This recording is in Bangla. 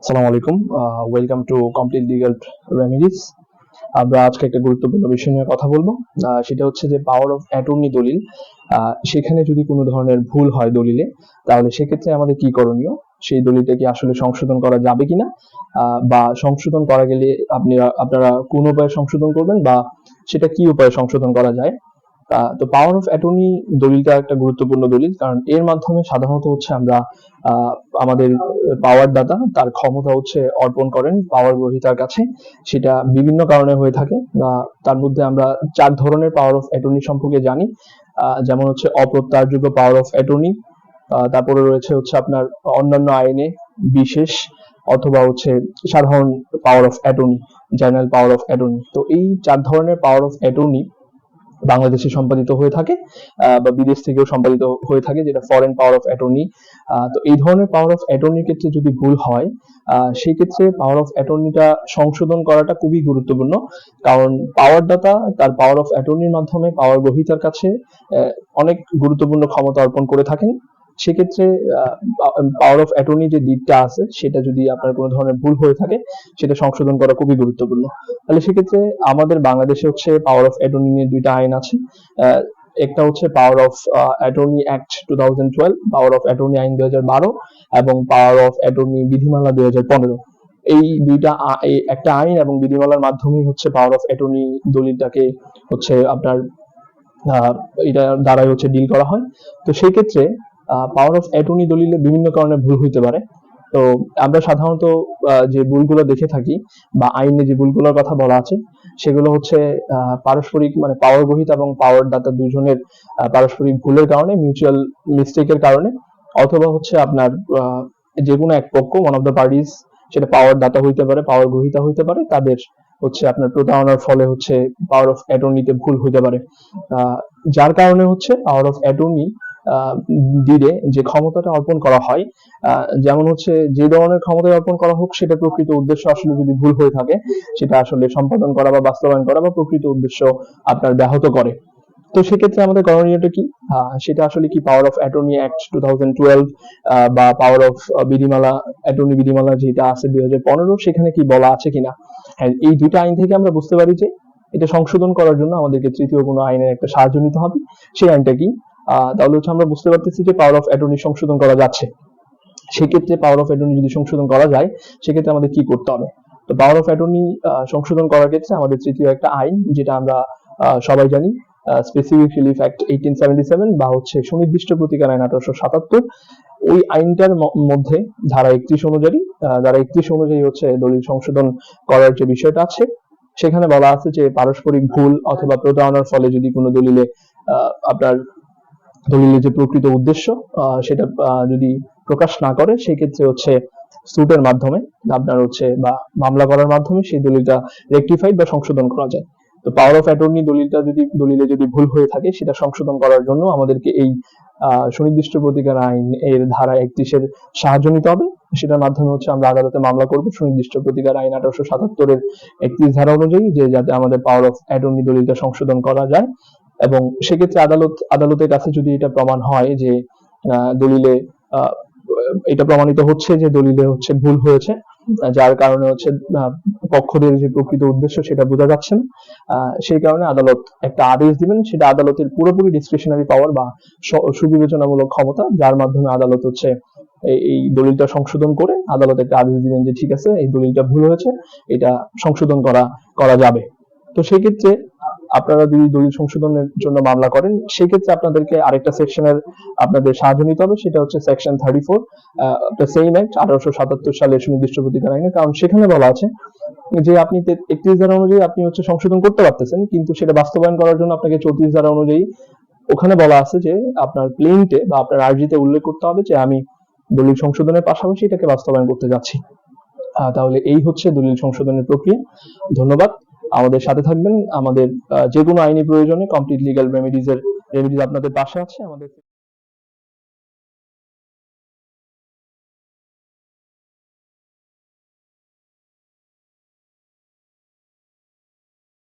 আসসালামু আলাইকুম। Welcome to complete legal remedies আমরা আজকে একটা গুরুত্বপূর্ণ বিষয় নিয়ে কথা বলব। সেটা হচ্ছে যে পাওয়ার অফ অ্যাটর্নি দলিল। সেখানে যদি কোনো ধরনের ভুল হয় দলিলে, তাহলে সেক্ষেত্রে আমাদের কি করণীয়? সেই দলিলটা কি আসলে সংশোধন করা যাবে কিনা? বা সংশোধন করা গেলে আপনি, আপনারা কোন উপায়ে সংশোধন করবেন বা সেটা কি উপায়ে সংশোধন করা যায়? তো পাওয়ার অফ অ্যাটর্নি দলিলটা একটা গুরুত্বপূর্ণ দলিল, কারণ এর মাধ্যমে সাধারণত হচ্ছে আমরা আমাদের পাওয়ার দাতা তার ক্ষমতা হচ্ছে অর্পণ করেন পাওয়ার গ্রহীতার কাছে, সেটা বিভিন্ন কারণে হয়ে থাকে। তার মধ্যে আমরা চার ধরনের পাওয়ার অফ অ্যাটর্নি সম্পর্কে জানি। যেমন হচ্ছে অপ্রত্যাশযোগ্য পাওয়ার অফ অ্যাটর্নি তারপরে রয়েছে হচ্ছে আপনার অন্যান্য আইনে বিশেষ অথবা হচ্ছে সাধারণ power of attorney general power of attorney তো এই চার ধরনের পাওয়ার অফ অ্যাটর্নি বাংলাদেশে সম্পাদিত হয়ে থাকে বা বিদেশ থেকেও সম্পাদিত হয়ে থাকে, যেটা ফরেন পাওয়ার অফ অ্যাটর্নি তো এই ধরনের পাওয়ার অফ অ্যাটর্নির ক্ষেত্রে যদি ভুল হয় সেই ক্ষেত্রে পাওয়ার অফ অ্যাটর্নিটা সংশোধন করাটা খুবই গুরুত্বপূর্ণ। কারণ পাওয়ার দাতা তার পাওয়ার অফ অ্যাটর্নির মাধ্যমে পাওয়ার গ্রহীতার কাছে অনেক গুরুত্বপূর্ণ ক্ষমতা অর্পণ করে থাকেন। সেক্ষেত্রে পাওয়ার অফ অ্যাটর্নি যে দিকটা আছে, সেটা যদি আপনার কোনো ধরনের ভুল হয়ে থাকে, সেটা সংশোধন করা খুবই গুরুত্বপূর্ণ। তাহলে সেক্ষেত্রে আমাদের বাংলাদেশে হচ্ছে পাওয়ার অফ অ্যাটর্নি নিয়ে দুইটা আইন আছে। একটা হচ্ছে power of attorney act two thousand twelve power of attorney আইন দুই হাজার বারো এবং পাওয়ার অফ অ্যাটর্নি বিধিমালা দুই হাজার পনেরো। এই দুইটা একটা আইন এবং বিধিমালার মাধ্যমেই হচ্ছে পাওয়ার অফ অ্যাটর্নি দলিলটাকে হচ্ছে আপনার এটা দ্বারাই হচ্ছে ডিল করা হয়। তো সেই ক্ষেত্রে পাওয়ার অফ অ্যাটর্নি দলিলে বিভিন্ন কারণে ভুল হইতে পারে। তো আমরা সাধারণত যে ভুলগুলো দেখে থাকি বা আইনে যে ভুলগুলোর কথা বলা আছে, সেগুলো হচ্ছে পারস্পরিক মানে পাওয়ার গ্রহীতা এবং পাওয়ার দাতা দুজনের পারস্পরিক ভুলের কারণে মিউচুয়াল মিস্টেকের কারণে, অথবা হচ্ছে আপনার যে কোনো এক পক্ষ ওয়ান অফ দ্য পার্টিস সেটা পাওয়ার দাতা হইতে পারে পাওয়ার গ্রহীতা হইতে পারে, তাদের হচ্ছে আপনার প্রতারণার ফলে হচ্ছে পাওয়ার অফ অ্যাটর্নিতে ভুল হইতে পারে। যার কারণে হচ্ছে পাওয়ার অফ অ্যাটর্নি দিলে যে ক্ষমতাটা অর্পণ করা হয় যেমন হচ্ছে যে ধরনের ক্ষমতা অর্পণ করা হোক, সেটা প্রকৃত উদ্দেশ্য আসলে যদি ভুল হয়ে থাকে, সেটা আসলে সম্পাদন করা বা বাস্তবায়ন করা বা প্রকৃত উদ্দেশ্য আপনার ব্যাহত করে। তো সেক্ষেত্রে আমাদের করণীয়টা কি? সেটা আসলে কি power of attorney act two বা পাওয়ার অফ বিধিমালা অ্যাটর্নি বিধিমালা যেটা আছে দুই হাজার পনেরো, সেখানে কি বলা আছে কিনা? হ্যাঁ এই দুইটা আইন থেকে আমরা বুঝতে পারি যে এটা সংশোধন করার জন্য আমাদেরকে তৃতীয় কোনো আইনের একটা সাহায্য নিতে হবে। সেই আইনটা কি? তাহলে হচ্ছে আমরা বুঝতে পারতেছি যে পাওয়ার অফ অ্যাটর্নি সংশোধন করা যাচ্ছে। সেক্ষেত্রে পাওয়ার অফ অ্যাটর্নি যদি সংশোধন করা যায়, সেক্ষেত্রে আমাদের কি করতে হবে? তো পাওয়ার অফ অ্যাটর্নি সংশোধন করার ক্ষেত্রে আমাদের তৃতীয় একটা আইন, যেটা আমরা সবাই জানি specific relief act eighteen seventy seven বা হচ্ছে সুনির্দিষ্ট প্রতিকার আইন আঠারোশো সাতাত্তর। ওই আইনটার মধ্যে ধারা একত্রিশ অনুযায়ী ধারা একত্রিশ অনুযায়ী হচ্ছে দলিল সংশোধন করার যে বিষয়টা আছে, সেখানে বলা আছে যে পারস্পরিক ভুল অথবা প্রতারণার ফলে যদি কোনো দলিলে আপনার দলিলের যে প্রকৃত উদ্দেশ্য সেটা যদি প্রকাশ না করে সেই ক্ষেত্রে হচ্ছে সুটের মাধ্যমে, আপনার হচ্ছে বা মামলা করার মাধ্যমে সেই দলিলটা রেকটিফাইড বা সংশোধন করা যায়। তো পাওয়ার অফ অ্যাটর্নি দলিলটা যদি, দলিলে যদি ভুল হয়ে থাকে, সেটা সংশোধন করার জন্য আমাদেরকে এই সুনির্দিষ্ট প্রতিকার আইন এর ধারা একত্রিশের সাহায্য নিতে হবে। সেটার মাধ্যমে হচ্ছে আমরা আদালতে মামলা করব। সুনির্দিষ্ট প্রতিকার আইন আঠারোশো সাতাত্তরের একত্রিশ ধারা অনুযায়ী যে যাতে আমাদের পাওয়ার অফ অ্যাটর্নি দলিলটা সংশোধন করা যায়। এবং সেক্ষেত্রে আদালত আদালতের কাছে যদি এটা প্রমাণ হয় যে দলিলে এটা প্রমাণিত হচ্ছে যে দলিলে হচ্ছে ভুল হয়েছে যার কারণে হচ্ছে পক্ষদের যে প্রকৃত উদ্দেশ্য সেটা বোঝা যাচ্ছে না। সেই কারণে আদালত একটা আদেশ দিবেন সেটা আদালতের পুরোপুরি ডিসক্রিশনারি পাওয়ার বা সুবিবেচনামূলক ক্ষমতা যার মাধ্যমে আদালত হচ্ছে এই- দলিলটা সংশোধন করে আদালত একটা আদেশ দিবেন যে ঠিক আছে এই দলিলটা ভুল হয়েছে এটা সংশোধন করা করা যাবে। তো সেই ক্ষেত্রে আপনারা যদি দলিল সংশোধনের জন্য মামলা করেন সেই ক্ষেত্রে আপনাদেরকে আরেকটা সেকশনের আপনাদের সাহায্য নিতে হবে, সেটা হচ্ছে section thirty four same act আঠারোশো সাতাত্তর সালের সুনির্দিষ্ট প্রতিকার আইনে। কারণ সেখানে বলা আছে যে আপনি একত্রিশ ধারা অনুযায়ী আপনি হচ্ছে সংশোধন করতে পারতেছেন, কিন্তু সেটা বাস্তবায়ন করার জন্য আপনাকে চৌত্রিশ ধারা অনুযায়ী ওখানে বলা আছে যে আপনার প্লেনটে বা আপনার আর্জিতে উল্লেখ করতে হবে যে আমি দলিল সংশোধনের পাশাপাশি এটাকে বাস্তবায়ন করতে যাচ্ছি। তাহলে এই হচ্ছে দলিল সংশোধনের প্রক্রিয়া। ধন্যবাদ। আমাদের সাথে থাকবেন। আমাদের যে কোনো আইনি প্রয়োজনে কমপ্লিট লিগ্যাল রেমেডিজ এর রেমেডিজ আপনাদের পাশে আছে। আমাদের